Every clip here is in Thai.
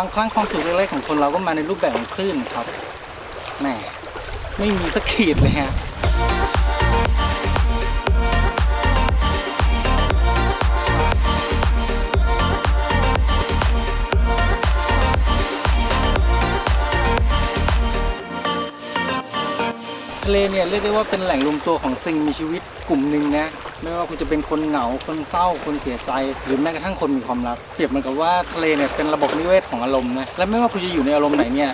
บางครั้งความสุขเล็กๆของคนเราก็มาในรูปแบบของคลื่นครับแหมไม่มีสักขีดเลยฮะทะเลเนี่ยเรียกได้ว่าเป็นแหล่งรวมตัวของสิ่งมีชีวิตกลุ่มหนึ่งนะ ไม่ว่าคุณจะเป็นคนเหงาคนเศร้าคนเสียใจ หรือแม้กระทั่งคนมีความรักเปรียบเหมือนกับว่าทะเลเนี่ยเป็นระบบนิเวศของอารมณ์นะและไม่ว่าคุณจะอยู่ในอารมณ์ไหนเนี่ย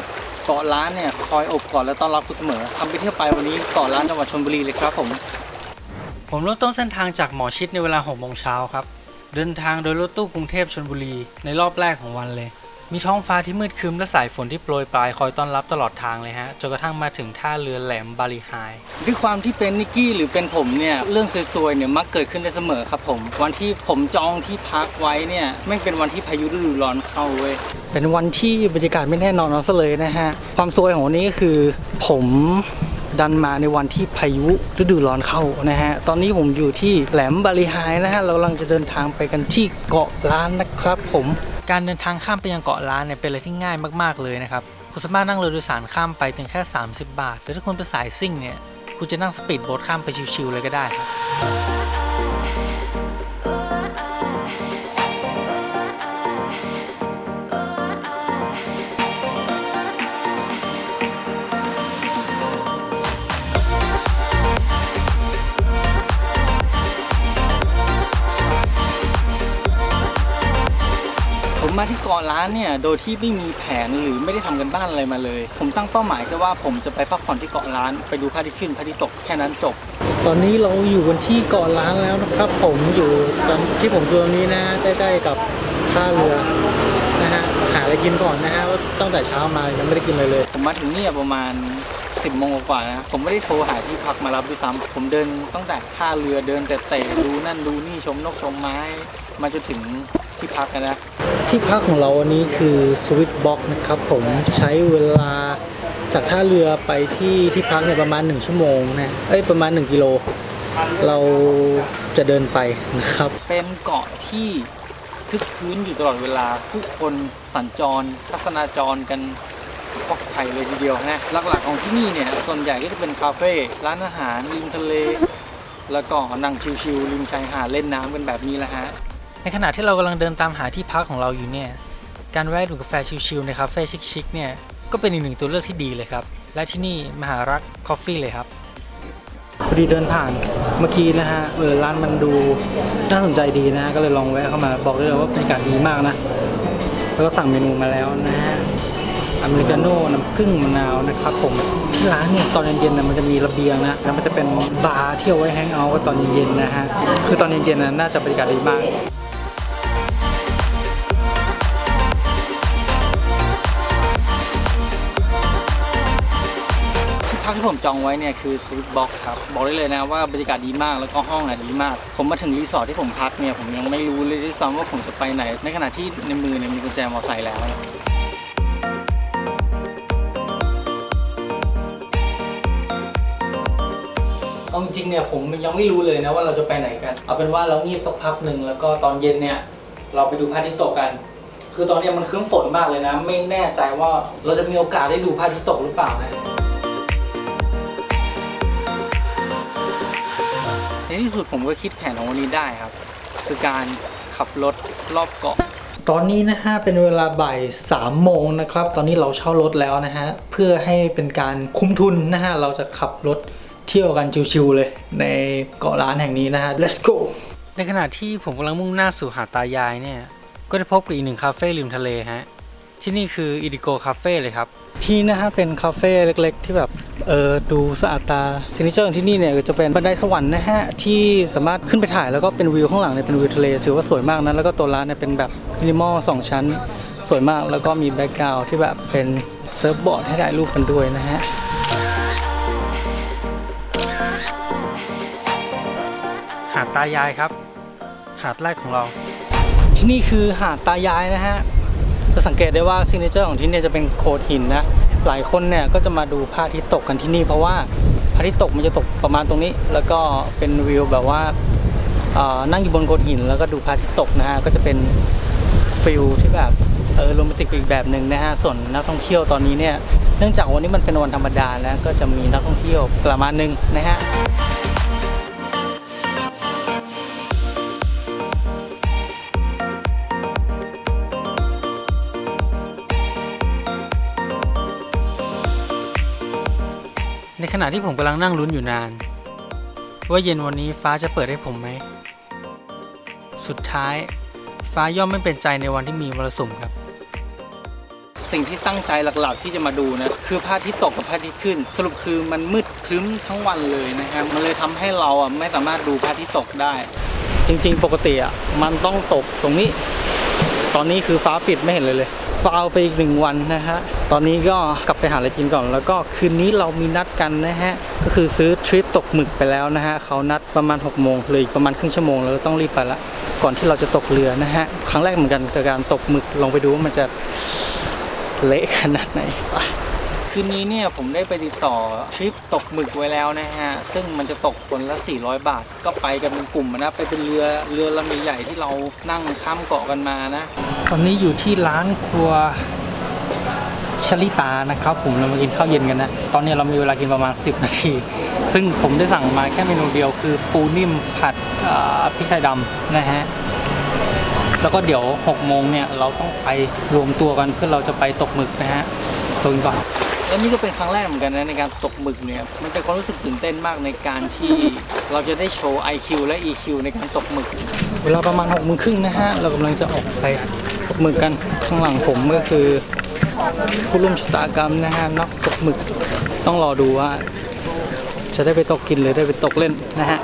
เกาะล้านเนี่ยคอยอบกอดและต้อนรับคุณเสมอทำไปเที่ยวไปวันนี้เกาะล้านจังหวัดชลบุรีเลยครับผม ผมเริ่มต้นเส้นทางจากหมอชิดในเวลา6โมงเช้าครับ เดินทางโดยรถตู้กรุงเทพชลบุรีในรอบแรกของวันเลย มีท้องฟ้าที่มืดครึ้มและสายฝนที่โปรยปลายคอยต้อนรับตลอดทางเลยฮะจนกระทั่งมาถึงท่าเรือแหลมบาลีไฮด้วยความที่เป็นนิกกี้หรือเป็นผมเนี่ยเรื่องซวยๆเนี่ยมักเกิดขึ้นได้เสมอครับผม วันที่ผมจองที่พักไว้เนี่ยไม่งเป็นวันที่พายุฤดูร้อนเข้าเว้ยเป็นวันที่บรรยากาศไม่แน่นอนเอาซะเลยนะฮะความซวยของวันนี้ก็คือผมดันมาในวันที่พายุฤดูร้อนเข้านะฮะ ตอนนี้ผมอยู่ที่แหลมบาลีไฮนะฮะ เรากำลังจะเดินทางไปกันที่เกาะล้านนะครับผม การเดินทางข้ามไปยังเกาะล้านเนี่ยเป็นอะไรที่ง่ายมากๆเลยนะครับ คุณสามารถนั่งเรือโดยสารข้ามไปเพียงแค่ 30 บาท หรือถ้าคุณเป็นสายซิ่งเนี่ย คุณจะนั่งสปีดโบ๊ทข้ามไปชิวๆเลยก็ได้ครับ มมาที่เกาะล้านเนี่ยโดยที่ไม่มีแผนหรือไม่ได้ทำกันบ้านอะไรมาเลย ผมตั้งเป้าหมายแค่ว่าผมจะไปพักผ่อนที่เกาะล้าน ไปดูพระอาทิตย์ขึ้นพระอาทิตย์ตกแค่นั้นจบ ตอนนี้เราอยู่กันที่เกาะล้านแล้วนะครับ ผมอยู่ตอนที่ผมอยู่ตรงนี้นะใกล้ๆกับท่าเรือนะฮะหาอะไรกินก่อนนะฮะว่าตั้งแต่เช้ามายังไม่ได้กินอะไรเลย ผมมาถึงเนี่ยประมาณ10โมงกว่าๆนะผมไม่ได้โทรหาที่พักมารับด้วยซ้ำผมเดินตั้งแต่ท่าเรือเดินแต่เตะดูนั่นดูนี่ชมนกชมไม้ มาจนถึงที่พักนะ ที่พักของเราวันนี้คือสวิตบ็อกนะครับผมใช้เวลาจากท่าเรือไปที่ที่พักเนี่ยประมาณ 1 ชั่วโมงนะเอ้ยประมาณ 1 กิโล เราจะเดินไปนะครับ เป็นเกาะที่คึกคืนอยู่ตลอดเวลาผู้คนสัญจรทัศนาจรกันควักไข่เลยทีเดียวนะหลักๆของที่นี่เนี่ยส่วนใหญ่ก็จะเป็นคาเฟ่ร้านอาหารริมทะเล แล้วก็นั่งชิวๆริมชายหาดเล่นน้ำกันแบบนี้แหละฮะ ในขณะที่เรากำลังเดินตามหาที่พักของเราอยู่เนี่ย การแวะดื่มกาแฟชิลๆในคาเฟ่ชิคๆเนี่ย ก็เป็นอีกหนึ่งตัวเลือกที่ดีเลยครับ และที่นี่มหารักคอฟฟี่เลยครับ พอดีเดินผ่านเมื่อกี้นะฮะ เออร้านมันดูน่าสนใจดีนะก็เลยลองแวะเข้ามาบอกได้เลยว่าบรรยากาศดีมากนะ แล้วก็สั่งเมนูมาแล้วนะฮะ อเมริกาโน่น้ำผึ้งมะนาวนะครับผม ที่ร้านเนี่ยตอนเย็นๆนะมันจะมีระเบียงนะ แล้วมันจะเป็นบาร์ที่เอาไว้แฮงเอาท์กันตอนเย็นๆนะฮะ คือตอนเย็นๆนะน่าจะบรรยากาศดีมาก ที่ผมจองไว้เนี่ยคือสวิตบ็อกครับบอกได้เลยนะว่าบรรยากาศดีมากแล้วก็ห้องอะดีมาก ผมมาถึงรีสอร์ทที่ผมพักเนี่ยผมยังไม่รู้เลยด้วยซ้ำว่าผมจะไปไหน ในขณะที่ในมือเนี่ยมีกุญแจมอเตอร์ไซค์แล้วเอาจริงเนี่ยผมยังไม่รู้เลยนะว่าเราจะไปไหนกัน เอาเป็นว่าเราเงียบสักพักหนึ่งแล้วก็ตอนเย็นเนี่ยเราไปดูพระอาทิตย์ตกกัน คือตอนนี้มันครึ้มฝนมากเลยนะ ไม่แน่ใจว่าเราจะมีโอกาสได้ดูพระอาทิตย์ตกหรือเปล่านะ ที่สุดผมก็คิดแผนของวันนี้ได้ครับ คือการขับรถรอบเกาะ ตอนนี้นะฮะเป็นเวลาบ่าย3โมงนะครับ ตอนนี้เราเช่ารถแล้วนะฮะเพื่อให้เป็นการคุ้มทุนนะฮะเราจะขับรถเที่ยวกันชิวๆเลยในเกาะล้านแห่งนี้นะฮะ let's go ในขณะที่ผมกำลังมุ่งหน้าสู่หาดตายายเนี่ย ก็ได้พบกับอีกหนึ่งคาเฟ่ริมทะเลฮะ ที่นี่คืออิดิโกคาเฟ่เลยครับ ที่นะฮะเป็นคาเฟ่เล็กๆ ที่แบบเออดูสะอาดตาซิงเกิลของที่นี่เนี่ยจะเป็นบันไดสวรรค์นะฮะที่สามารถขึ้นไปถ่ายแล้วก็เป็นวิวข้างหลังเนี่ยเป็นวิวทะเลถือว่าสวยมากนะแล้วก็ตัวร้านเนี่ยเป็นแบบมินิมอลสองชั้นสวยมากแล้วก็มีแบ็กกราวด์ที่แบบเป็นเซิร์ฟบอร์ดให้ถ่ายรูปกันด้วยนะฮะหาดตายายครับ หาดแรกของเรา ที่นี่คือหาดตายายนะฮะ จะสังเกตได้ว่าซิงเกิลของที่เนี่ยจะเป็นโขดหินนะ หลายคนเนี่ยก็จะมาดูพระอาทิตย์ตกกันที่นี่ เพราะว่าพระอาทิตย์ตกมันจะตกประมาณตรงนี้ แล้วก็เป็นวิวแบบว่านั่งอยู่บนโขดหิน แล้วก็ดูพระอาทิตย์ตกนะฮะก็จะเป็นฟิลที่แบบเออโรแมนติกอีกแบบหนึ่งนะฮะส่วนนักท่องเที่ยวตอนนี้เนี่ยเนื่องจากวันนี้มันเป็นวันธรรมดาแล้วก็จะมีนักท่องเที่ยวประมาณหนึงนะฮะ ขณะที่ผมกำลังนั่งลุ้นอยู่นาน ว่าเย็นวันนี้ฟ้าจะเปิดให้ผมไหม สุดท้าย ฟ้าย่อมไม่เป็นใจในวันที่มีมรสุมครับ สิ่งที่ตั้งใจหลักๆ ที่จะมาดูนะ คือพระอาทิตย์ตกกับพระอาทิตย์ขึ้น สรุปคือมันมืดครึ้มทั้งวันเลยนะครับ มันเลยทำให้เราอะไม่สามารถดูพระอาทิตย์ตกได้ จริงๆ ปกติอะมันต้องตกตรงนี้ ตอนนี้คือฟ้าปิดไม่เห็นเลยเลย ฟาวไปอีกหนึ่งวันนะฮะ ตอนนี้ก็กลับไปหาอะไรกินก่อน แล้วก็คืนนี้เรามีนัดกันนะฮะ ก็คือซื้อทริปตกหมึกไปแล้วนะฮะเขานัดประมาณ6กโมงเลยอีกประมาณครึ่งชั่วโมงแล้วต้องรีบไปละ ก่อนที่เราจะตกเรือนะฮะ ครั้งแรกเหมือนกันกับการตกหมึกลองไปดูว่ามันจะเละขนาดไหน คืนนี้เนี่ยผมได้ไปติดต่อทริปตกหมึกไว้แล้วนะฮะ ซึ่งมันจะตกคนละ 400 บาท ก็ไปกันเป็นกลุ่มนะ ไปเป็นเรือเรือลำใหญ่ๆที่เรานั่งข้ามเกาะกันมานะ ตอนนี้อยู่ที่ร้านครัวชลิตานะครับผมเรามากินข้าวเย็นกันนะ ตอนนี้เรามีเวลากินประมาณ 10 นาที ซึ่งผมได้สั่งมาแค่เมนูเดียวคือปูนิ่มผัดพริกไทยดำนะฮะแล้วก็เดี๋ยว6โมงเนี่ยเราต้องไปรวมตัวกันเพื่อเราจะไปตกหมึกนะฮะตรงก่อน และนี่ก็เป็นครั้งแรกเหมือนกันนะในการตกหมึกเนี่ยมันเป็นความรู้สึกตื่นเต้นมากในการที่เราจะได้โชว์ IQ และ EQ ในการตกหมึก เวลาประมาณ6กโมงครึ่งนะฮะเรากำลังจะออกไปตกหมึกกันข้างหลังผมก็คือผู้ร่วมชะตากรรมนะฮะนักตกหมึกต้องรอดูว่า จะได้ไปตกกินหรือได้ไปตกเล่นนะฮะ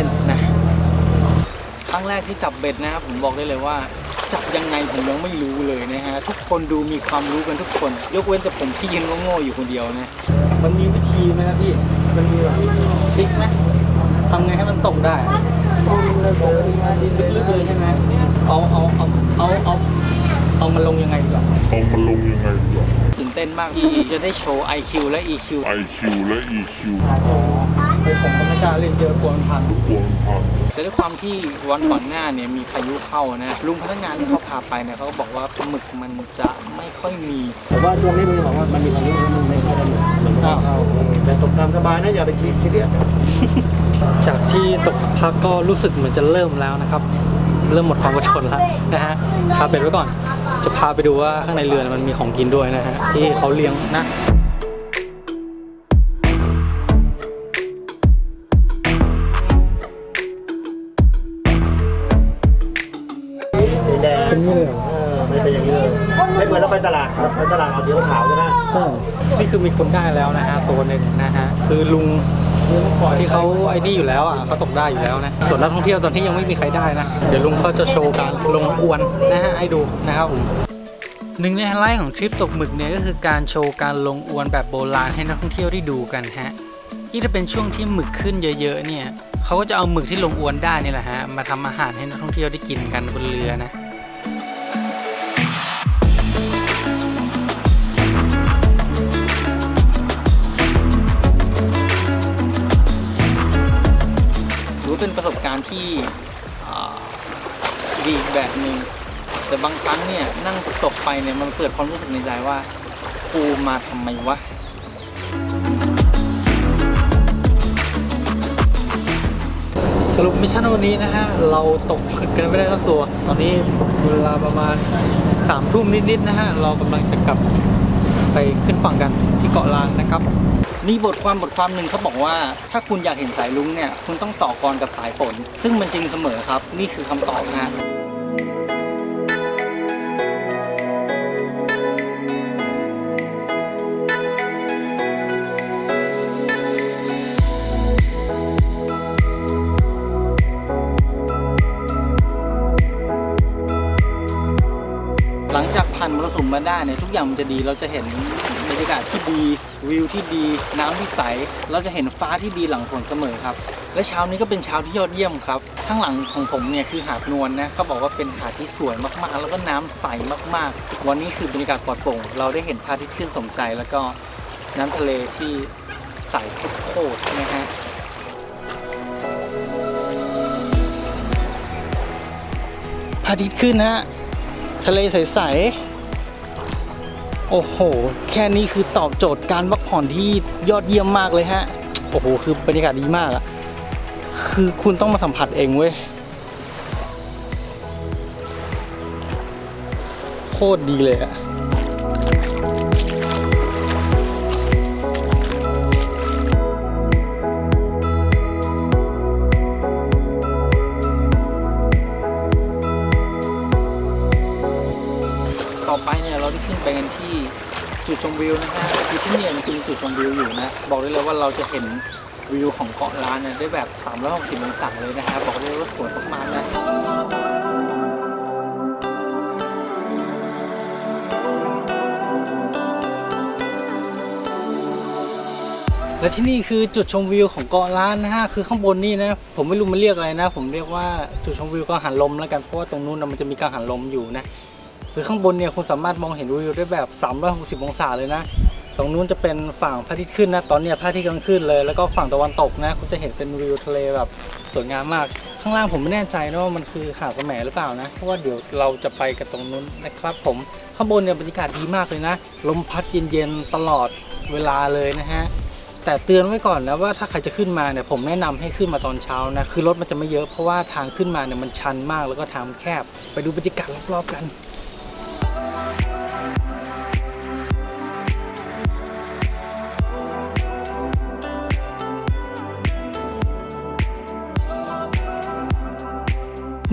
ล่นนะครั้งแรกที่จับเบ็ดนะครับผมบอกได้เลยว่า จับยังไงผมยังไม่รู้เลยนะฮะทุกคนดูมีความรู้กันทุกคน ยกเว้นแต่ผมที่ยืนโง่ๆอยู่คนเดียวนะมันมีวิธีไหมครับพี่มันมีแบบทริคไหมทำไงให้มันตกได้ลึกๆเลยใช่ไหมเอาเอาเอาเอาเอาเอามันลงยังไงดีกว่าเอามันลงยังไงดีกว่าตื่นเต้นมากที่จะได้โชว์ IQ และ EQ IQ และ EQ คือผมก็ไม่กล้าเล่นเยอะกลัวมันพังกวนพันแต่ด้วยความที่วันก่อนหน้าเนี่ยมีพายุเข้านะลุงพนักงานที่เขาพาไปเนี่ยเขาก็บอกว่าปลาหมึกมันจะไม่ค่อยมีผมว่าช่วงนี้มึงบอกว่ามันมีพายุแล้วมึงไม่ค่อยได้หนุนมันก็เข้าแต่ตกตามสบายนะอย่าไปคิดคิดเรียดจากที่ตกสักพักก็รู้สึกเหมือนจะเริ่มแล้วนะครับ เริ่มหมดความอดทนแล้วนะฮะพาเป็ดไว้ก่อน จะพาไปดูว่าข้างในเรือมันมีของกินด้วยนะฮะที่เขาเลี้ยงนะ คือมีคนได้แล้วนะฮะตัวหนึ่งนะฮะคือลุงที่เขาไอ้นี่อยู่แล้วอะเขาตกได้อยู่แล้วนะส่วนนักท่องเที่ยวตอนที่ยังไม่มีใครได้นะ เดี๋ยวลุงเขาจะโชว์การลงอวนนะฮะให้ดูนะครับผมหนึ่งในไฮไลท์ของทริปตกหมึกเนี่ยก็คือการโชว์การลงอวนแบบโบราณให้นักท่องเที่ยวได้ดูกันฮะที่ถ้าเป็นช่วงที่หมึกขึ้นเยอะๆเนี่ยเขาก็จะเอาหมึกที่ลงอวนได้นี่แหละฮะมาทำอาหารให้นักท่องเที่ยวได้กินกันบนเรือนะ เป็นประสบการณ์ที่ดีแบบหนึ่งแต่บางครั้งเนี่ยนั่งตกไปเนี่ยมันเกิดความรู้สึกในใจว่ากูมาทำไมวะสรุปมิชชั่นวันนี้นะฮะเราตกหมึกกันไม่ได้ทั้งตัว ตอนนี้เวลาประมาณสามทุ่มนิดๆนะฮะเรากำลังจะกลับไปขึ้นฝั่งกันที่เกาะล้านนะครับ มีบทความบทความหนึ่งเขาบอกว่า ถ้าคุณอยากเห็นสายลุงเนี่ย คุณต้องต่อกรกับสายฝน ซึ่งมันจริงเสมอครับ นี่คือคำตอบนะฮะหลังจากผ่านมรสุมมาได้เนี่ยทุกอย่างมันจะดีเราจะเห็น รรยากาศที่ดีวิวที่ดีน้ำที่ใสเราจะเห็นฟ้าที่ดีหลังฝนเสมอครับ และเช้านี้ก็เป็นเช้าที่ยอดเยี่ยมครับข้างหลังของผมเนี่ยคือหาดนวลนะเขาบอกว่าเป็นหาดที่สวยมากๆ แล้วก็น้ำใสมากๆ วันนี้คือบรรยากาศปลอดโปร่งเราได้เห็นพระอาทิตย์ขึ้นสมใจแล้วก็น้ำทะเลที่ใสโคตรนะฮะพระอาทิตย์ขึ้นฮะทะเลใสๆ โอ้โห แค่นี้คือตอบโจทย์การพักผ่อนที่ยอดเยี่ยมมากเลยฮะ โอ้โห คือบรรยากาศดีมากอะคือคุณต้องมาสัมผัสเองเว้ย โคตรดีเลยอะ วิวนะฮะคือที่เนี่ยมันคือจุดชมวิวอยู่นะ บอกได้เลยว่าเราจะเห็นวิวของเกาะล้านเนี่ยได้แบบ 360องศาเลยนะฮะบอกได้เลยว่าสวยมากๆนะและที่นี่คือจุดชมวิวของเกาะล้านนะฮะคือข้างบนนี่นะผมไม่รู้มันเรียกอะไรนะ ผมเรียกว่าจุดชมวิวกังหันลมแล้วกันเพราะว่าตรงนู้นมันจะมีกังหันลมอยู่นะ คือข้างบนเนี่ยคุณสามารถมองเห็นวิวได้แบบ 360 องศาเลยนะ ตรงนู้นจะเป็นฝั่งพระอาทิตย์ขึ้นนะ ตอนเนี้ยพระอาทิตย์กำลังขึ้นเลย แล้วก็ฝั่งตะวันตกนะ คุณจะเห็นเป็นวิวทะเลแบบสวยงามมาก ข้างล่างผมไม่แน่ใจนะว่ามันคือหาดสะแหมหรือเปล่านะ เพราะว่าเดี๋ยวเราจะไปกันตรงนู้นนะครับ ผม ข้างบนเนี่ยบรรยากาศดีมากเลยนะ ลมพัดเย็นๆตลอดเวลาเลยนะฮะแต่เตือนไว้ก่อนนะว่าถ้าใครจะขึ้นมาเนี่ยผมแนะนำให้ขึ้นมาตอนเช้านะคือรถมันจะไม่เยอะเพราะว่าทางขึ้นมาเนี่ยมันชันมากแล้วก็ทางแคบ ไปดูบรรยากาศรอบๆกัน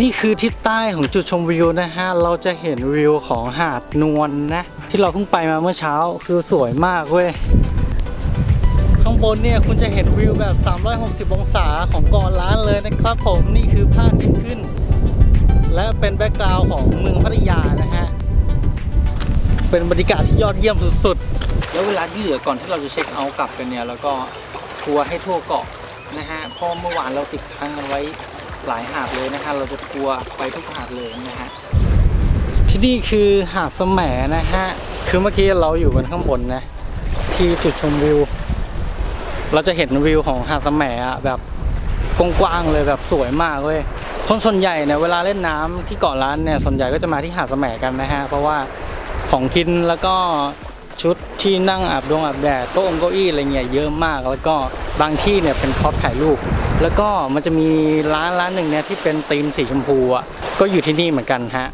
นี่คือทิศใต้ของจุดชมวิวนะฮะ เราจะเห็นวิวของหาดนวลนะ ที่เราเพิ่งไปมาเมื่อเช้าคือสวยมากเว้ย ข้างบนเนี่ยคุณจะเห็นวิวแบบ 360 องศาของเกาะล้านเลยนะครับผม นี่คือภาพที่ขึ้น และเป็นแบ็กกราวด์ของเมืองพัทยานะฮะ เป็นบรรยากาศที่ยอดเยี่ยมสุดๆ แล้วเวลาที่เหลือก่อนที่เราจะเช็คเอาท์กลับกันเนี่ยแล้วก็ทัวร์ให้ทั่วเกาะนะฮะ เพราะเมื่อวานเราติดค้างกันไว้ หลายหาดเลยนะฮะเราจะทัวร์ไปทุกหาดเลยนะฮะที่นี่คือหาดสมแหนะฮะคือเมื่อกี้เราอยู่กันข้างบนนะที่จุดชมวิว เราจะเห็นวิวของหาดสมแหอะแบบกว้างๆเลยแบบสวยมากเว้ยคนส่วนใหญ่เนี่ยเวลาเล่นน้ำที่เกาะล้านเนี่ยส่วนใหญ่ก็จะมาที่หาดสมแหกันนะฮะเพราะว่าของกินแล้วก็ ชุดที่นั่งอาบดงอาบแดดโต๊ะองเก้าอี้อะไรเงี้ยเยอะมาก แล้วก็บางที่เนี่ยเป็นคอปถ่ายรูปแล้วก็มันจะมีร้านร้านหนึ่งเนี่ยที่เป็นธีมสีชมพูอะก็อยู่ที่นี่เหมือนกันฮะ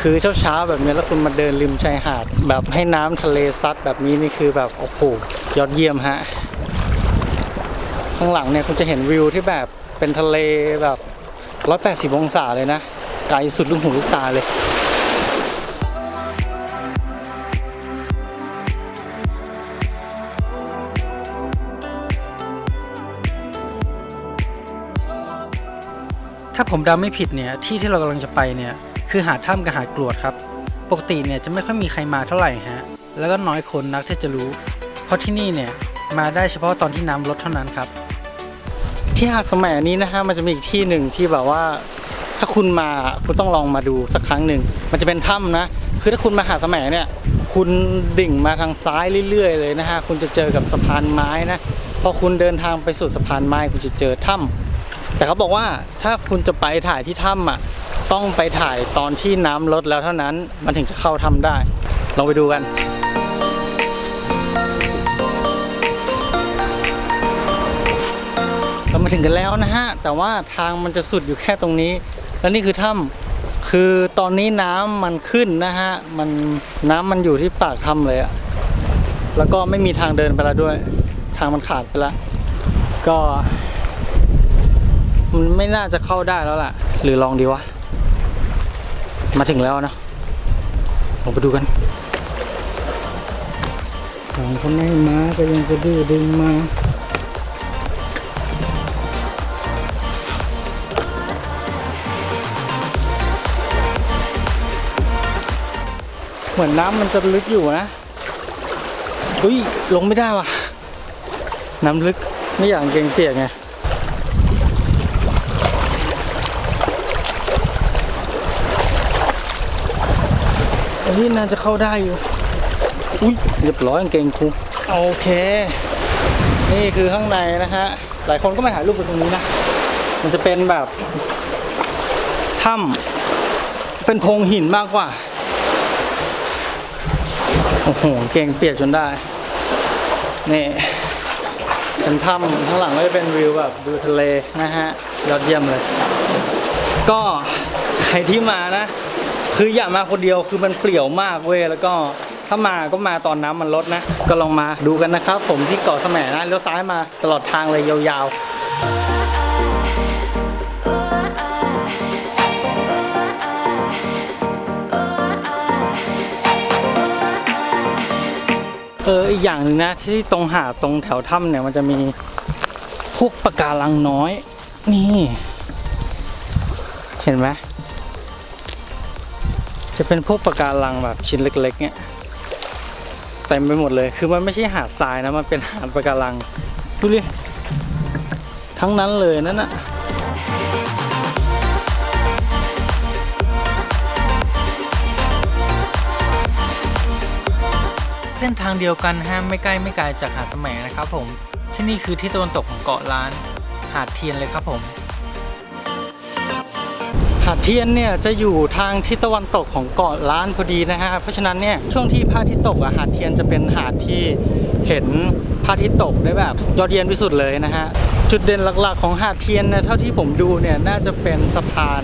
คือเช้าๆแบบนี้แล้วคุณมาเดินริมชายหาด แบบให้น้ำทะเลซัดแบบนี้นี่คือแบบโอ้โหยอดเยี่ยมฮะข้างหลังเนี่ยคุณจะเห็นวิวที่แบบเป็นทะเลแบบ 180 องศาเลยนะไกลสุดลูกหูลูกตาเลย ถ้าผมเดาไม่ผิดเนี่ยที่ที่เรากำลังจะไปเนี่ยคือหาดถ้ำกับหาดกรวดครับ ปกติเนี่ยจะไม่ค่อยมีใครมาเท่าไหร่ฮะแล้วก็น้อยคนนักที่จะรู้ เพราะที่นี่เนี่ยมาได้เฉพาะตอนที่น้ำลดเท่านั้นครับ ที่หาดสมัยนี้นะฮะมันจะมีอีกที่หนึ่งที่แบบว่า ถ้าคุณมาคุณต้องลองมาดูสักครั้งหนึ่งมันจะเป็นถ้ำนะคือถ้าคุณมาหาดสมัยเนี่ยคุณดิ่งมาทางซ้ายเรื่อย ๆ เลยนะฮะคุณจะเจอกับสะพานไม้นะพอคุณเดินทางไปสู่สะพานไม้คุณจะเจอถ้ำ แต่เขาบอกว่าถ้าคุณจะไปถ่ายที่ถ้ำอะ ต้องไปถ่ายตอนที่น้ำลดแล้วเท่านั้น มันถึงจะเข้าถ้ำได้ ลองไปดูกันเรามาถึงกันแล้วนะฮะ แต่ว่าทางมันจะสุดอยู่แค่ตรงนี้ แล้วนี่คือถ้ำคือตอนนี้น้ำมันขึ้นนะฮะ มันน้ำมันอยู่ที่ปากถ้ำเลยอะแล้วก็ไม่มีทางเดินไปแล้วด้วย ทางมันขาดไปแล้ว ก็ มันไม่น่าจะเข้าได้แล้วล่ะ หรือลองดีวะ มาถึงแล้วนะลองไปดูกันสองคนให้มาก็ยังจะดื้อดึงมาทเหมือนน้ำมันจะลึกอยู่นะอุ้ย ลงไม่ได้ว่ะ น้ำลึกไม่อยากเกงเปียกไง อันนี้น่าจะเข้าได้อยู่ อุ้ยเรียบร้อยกางเกงกูโอเค นี่คือข้างในนะฮะ หลายคนก็มาถ่ายรูปกันตรงนี้นะ มันจะเป็นแบบถ้ำเป็นโพรงหินมากกว่า โอ้โห เก่งเปียกจนได้ นี่เป็นถ้ำข้างหลังก็จะเป็นวิวแบบดูทะเลนะฮะ ยอดเยี่ยมเลย ก็ใครที่มานะ คืออย่ามาคนเดียวคือมันเปลี่ยวมากเว้ยแล้วก็ถ้ามาก็มาตอนน้ำมันลดนะ ก็ลองมาดูกันนะครับ ผมที่เกาะแสมนะเลี้ยวซ้ายมาตลอดทางเลยยาวๆเอออีกอย่างหนึ่งนะที่ตรงหาดตรงแถวถ้ำเนี่ยมันจะมีพวกปะการังน้อย นี่ เห็นไหม จะเป็นพวกปะการังแบบชิ้นเล็กๆเนี่ยเต็มไปหมดเลย คือมันไม่ใช่หาดทรายนะ มันเป็นหาดปะการัง ดูดิ ทั้งนั้นเลยนั่นน่ะเส้นทางเดียวกันฮะไม่ใกล้ไม่ไกลจากหาดแสมนะครับผม ที่นี่คือที่ตะวันตกของเกาะล้าน หาดเทียนเลยครับผม หาดเทียนเนี่ยจะอยู่ทางทิศตะวันตกของเกาะล้านพอดีนะฮะ เพราะฉะนั้นเนี่ยช่วงที่พระอาทิตย์ตกอะหาดเทียนจะเป็นหาดที่เห็นพระอาทิตย์ตกได้แบบยอดเยี่ยมที่สุดเลยนะฮะ จุดเด่นหลักๆ ของหาดเทียนเนี่ยเท่าที่ผมดูเนี่ยน่าจะเป็นสะพาน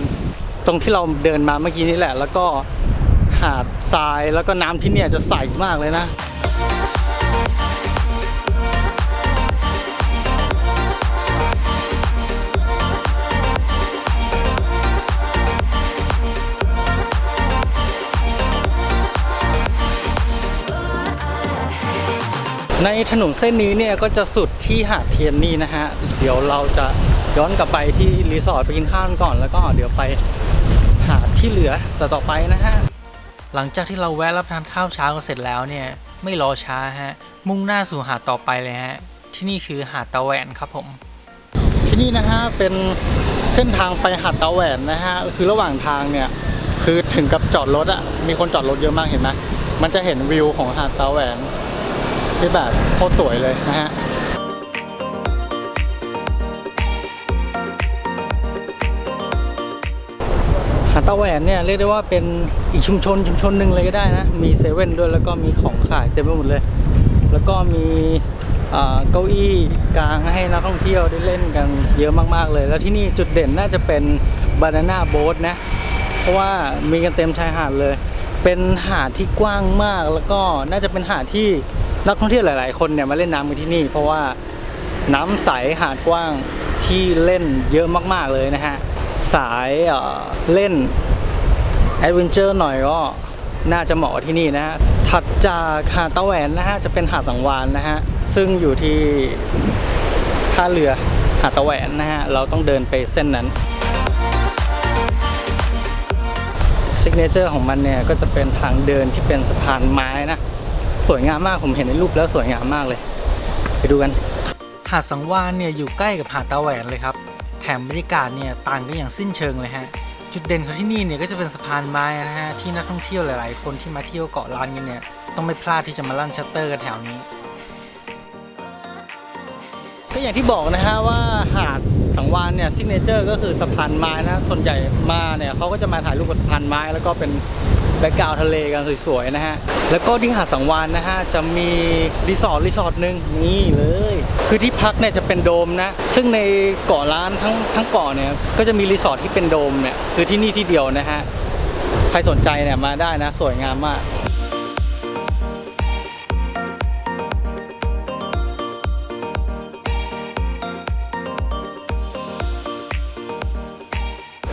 ตรงที่เราเดินมาเมื่อกี้นี่แหละ แล้วก็หาดทรายแล้วก็น้ำที่เนี่ยจะใสมากเลยนะ ในถนนเส้นนี้เนี่ยก็จะสุดที่หาดเทียนนี่นะฮะ เดี๋ยวเราจะย้อนกลับไปที่รีสอร์ทไปกินข้าวก่อนแล้วก็เดี๋ยวไปหาดที่เหลือต่อต่อไปนะฮะ หลังจากที่เราแวะรับทานข้าวเช้ากันเสร็จแล้วเนี่ยไม่รอช้าฮะ มุ่งหน้าสู่หาดต่อไปเลยฮะ ที่นี่คือหาดตะแหวนครับผม ที่นี่นะฮะเป็นเส้นทางไปหาดตะแหวนนะฮะคือระหว่างทางเนี่ยคือถึงกับจอดรถอะมีคนจอดรถเยอะมากเห็นไหมมันจะเห็นวิวของหาดตะแหวน ที่แบบโคตรสวยเลยนะฮะหาดตะแหวนเนี่ยเรียกได้ว่าเป็นอีกชุมชนชุมชนหนึ่งเลยก็ได้นะ มีเซเว่นด้วยแล้วก็มีของขายเต็มไปหมดเลย แล้วก็มีอ่าเก้าอี้กลางให้นักท่องเที่ยวได้เล่นกันเยอะมากๆเลย แล้วที่นี่จุดเด่นน่าจะเป็นบานาน่าโบ๊ทนะ เพราะว่ามีกันเต็มชายหาดเลย เป็นหาดที่กว้างมากแล้วก็น่าจะเป็นหาดที่ นักท่องเที่ยวหลาย ๆ คนเนี่ยมาเล่นน้ำกันที่นี่ เพราะว่าน้ำใสหาดกว้างที่เล่นเยอะมาก ๆ เลยนะฮะ สายเเล่นแอดเวนเจอร์หน่อยก็น่าจะเหมาะที่นี่นะฮะ ถัดจากหาดตะแหวนนะฮะ จะเป็นหาดสังวานนะฮะ ซึ่งอยู่ที่ท่าเรือหาดตะแหวนนะฮะ เราต้องเดินไปเส้นนั้นซิกเนเจอร์ของมันเนี่ยก็จะเป็นทางเดินที่เป็นสะพานไม้นะ สวยงามมากผมเห็นในรูปแล้วสวยงามมากเลย ไปดูกันหาดสังวานเนี่ยอยู่ใกล้กับหาดตาแหวนเลยครับ แถมบรรยากาศเนี่ยต่างกันอย่างสิ้นเชิงเลยฮะ จุดเด่นของที่นี่เนี่ยก็จะเป็นสะพานไม้นะฮะที่นักท่องเที่ยวหลาย ๆ คนที่มาเที่ยวเกาะล้านกันเนี่ยต้องไม่พลาดที่จะมาลั่นชัตเตอร์กันแถวนี้ ก็อย่างที่บอกนะฮะว่าหาด สังวานเนี่ยซิกเนเจอร์ก็คือสะพานไม้นะ ส่วนใหญ่มาเนี่ยเขาก็จะมาถ่ายรูปกับสะพานไม้แล้วก็เป็นแบ็กกราวทะเลกันสวยๆนะฮะ แล้วก็ที่หาดสังวานนะฮะ จะมีรีสอร์ทรีสอร์ทหนึ่งนี่เลย คือที่พักเนี่ยจะเป็นโดมนะ ซึ่งในเกาะล้านทั้งทั้งเกาะเนี่ยก็จะมีรีสอร์ทที่เป็นโดมเนี่ยคือที่นี่ที่เดียวนะฮะ ใครสนใจเนี่ยมาได้นะ สวยงามมาก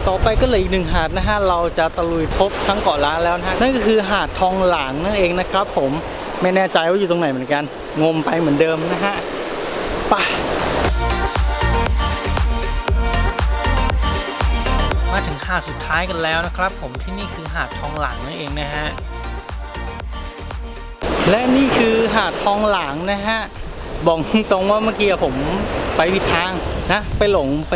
ต่อไปก็เหลยอีกหนึ่งหาดนะฮะเราจะตะลุยพบทั้งเกาะล้านแล้วนะฮะนั่นก็คือหาดทองหลางนั่นเองนะครับ ผมไม่แน่ใจว่าอยู่ตรงไหนเหมือนกัน งมไปเหมือนเดิมนะฮะไปมาถึงหาดสุดท้ายกันแล้วนะครับ ผมที่นี่คือหาดทองหลางนั่นเองนะฮะและนี่คือหาดทองหลางนะฮะบอกตรงว่าเมื่อกี้ผมไปผิดทางนะ ไปหลงไป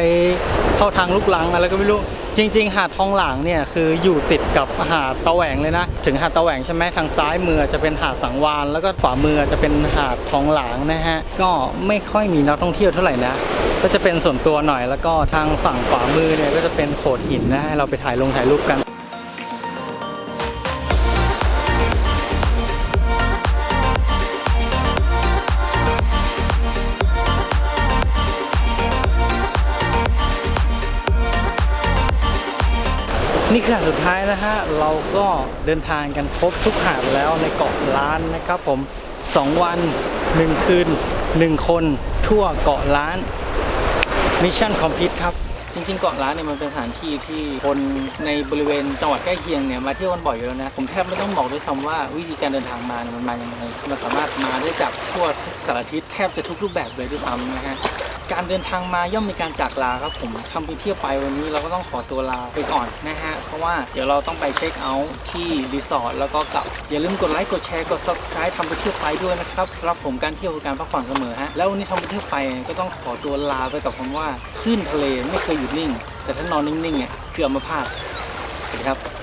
เข้าทางลูกลังอะไรก็ไม่รู้ จริง ๆ หาดทองหลางเนี่ยคืออยู่ติดกับหาดตะแหวงเลยนะ ถึงหาดตะแหวงใช่ไหมทางซ้ายมือจะเป็นหาดสังวานแล้วก็ขวามือจะเป็นหาดทองหลางนะฮะก็ไม่ค่อยมีนักท่องเที่ยวเท่าไหร่นะก็จะเป็นส่วนตัวหน่อยแล้วก็ทางฝั่งขวามือเนี่ยก็จะเป็นโขดหินนะให้เราไปถ่ายลงถ่ายรูปกัน นี่คือหาดสุดท้ายนะฮะ เราก็เดินทางกันครบทุกหาดแล้วในเกาะล้านนะครับผม 2 วัน 1 คืน 1 คนทั่วเกาะล้านมิชชั่นคอมพลีทครับ จริงๆ เกาะล้านเนี่ยมันเป็นสถานที่ที่คนในบริเวณจังหวัดใกล้เคียงเนี่ยมาเที่ยวกันบ่อยอยู่แล้วนะ ผมแทบไม่ต้องบอกด้วยซ้ำว่าวิธีการเดินทางมาเนี่ยมันมาอย่างไรมันสามารถมาได้จากทั่วทุกสารทิศแทบจะทุกรูปแบบเลยด้วยซ้ำนะฮะการเดินทางมาย่อมมีการจากลาครับผมทำไปเที่ยวไปวันนี้เราก็ต้องขอตัวลาไปก่อนนะฮะ เพราะว่าเดี๋ยวเราต้องไปเช็คเอาท์ที่รีสอร์ทแล้วก็กลับ อย่าลืมกดไลค์กดแชร์กด subscribe ทำไปเที่ยวไปด้วยนะครับรับผมการเที่ยวคือการพักผ่อนเสมอฮะแล้ววันนี้ทำไปเที่ยวไปก็ต้องขอตัวลาไปกับคำว่าคลื่นทะเลไม่เคยหยุดนิ่ง แต่ถ้านอนนิ่งๆเนี่ยคืออัมพาตสวัสดีครับ